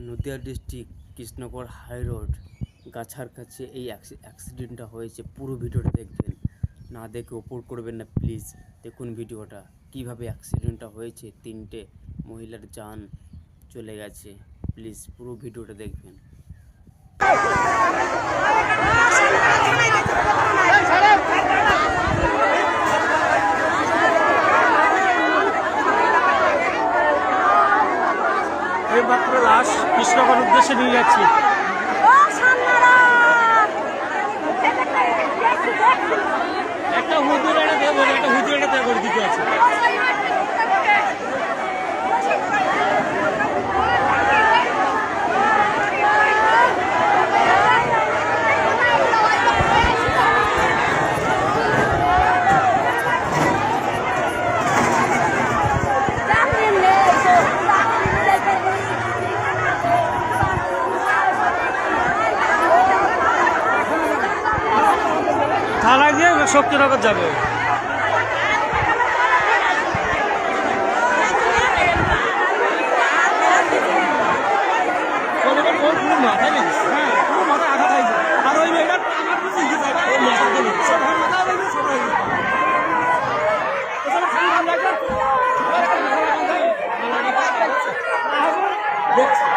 Nadia district Krishnagar high road গাছার কাছে এই অ্যাক্সি- অ্যাক্সিডেন্টটা হয়েছে। পুরো ভিডিওটা দেখবেন। না দেখে ওপর করবেন না, প্লিজ। দেখুন ভিডিওটা। কীভাবে অ্যাক্সিডেন্টটা হয়েছে, তিনটে মহিলার যান চলে গেছে। প্লিজ পুরো ভিডিওটা দেখবেন। লাশ কৃষ্ণগড় উদ্দেশ্যে নিয়ে যাচ্ছি। একটা হুজুর একটা দেবো একটা হুজুর একটা দেবো দিতে আছে থানায় গিয়ে শক্তিনগর যাবে। আর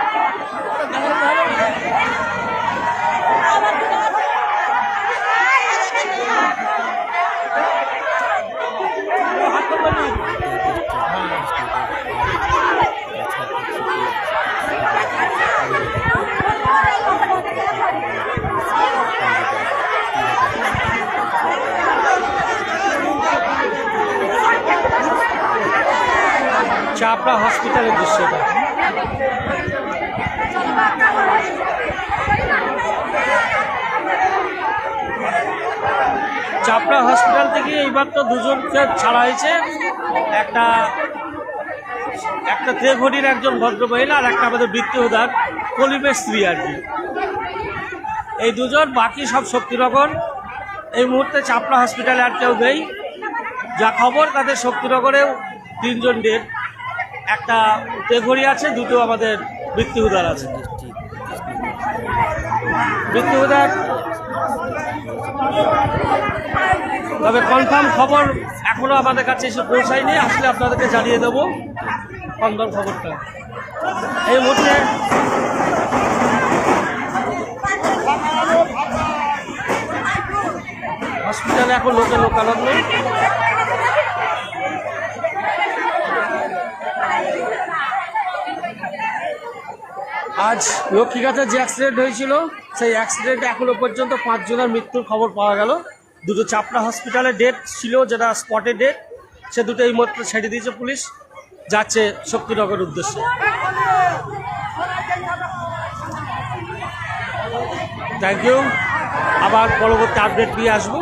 চাপড়া হসপিটালের দৃশ্যটা চাপড়া হসপিটাল থেকে এইবার তো দুজনকে ছাড়া হয়েছে। একটা একটা তেঘড়ির একজন ভদ্রমহিলা আর একটা আমাদের বৃত্তিহদার কলিমের স্ত্রী আর কি। এই দুজন, বাকি সব শক্তিনগর। এই মুহূর্তে চাপড়া হসপিটালে আর কেউ নেই। যা খবর, তাদের শক্তিনগরেও তিনজন ডেট একটা তেঘড়ি আছে, দুটো আমাদের বৃত্তিহুদার আছে। বৃত্তিহুদার তবে কনফার্ম খবর এখনও আমাদের কাছে এসে পৌঁছায়নি, আসলে আপনাদেরকে জানিয়ে দেবো কনফার্ম খবরটা। এই মুহূর্তে হসপিটালে এখন লোকে লোকালগ্ন আজ লক্ষ্মীঘাটের যে অ্যাক্সিডেন্ট হয়েছিল, সেই অ্যাক্সিডেন্টে এখনও পর্যন্ত পাঁচজনের মৃত্যুর খবর পাওয়া গেল। দুটো চাপড়া হসপিটালে ডেট ছিল, যেটা স্পটে ডেট সে দুটো এই মাত্র ছেড়ে দিয়েছে পুলিশ। যাচ্ছে শক্তিনগর উদ্দেশ্যে। থ্যাংক ইউ আবার পরবর্তী আপডেট নিয়ে আসব।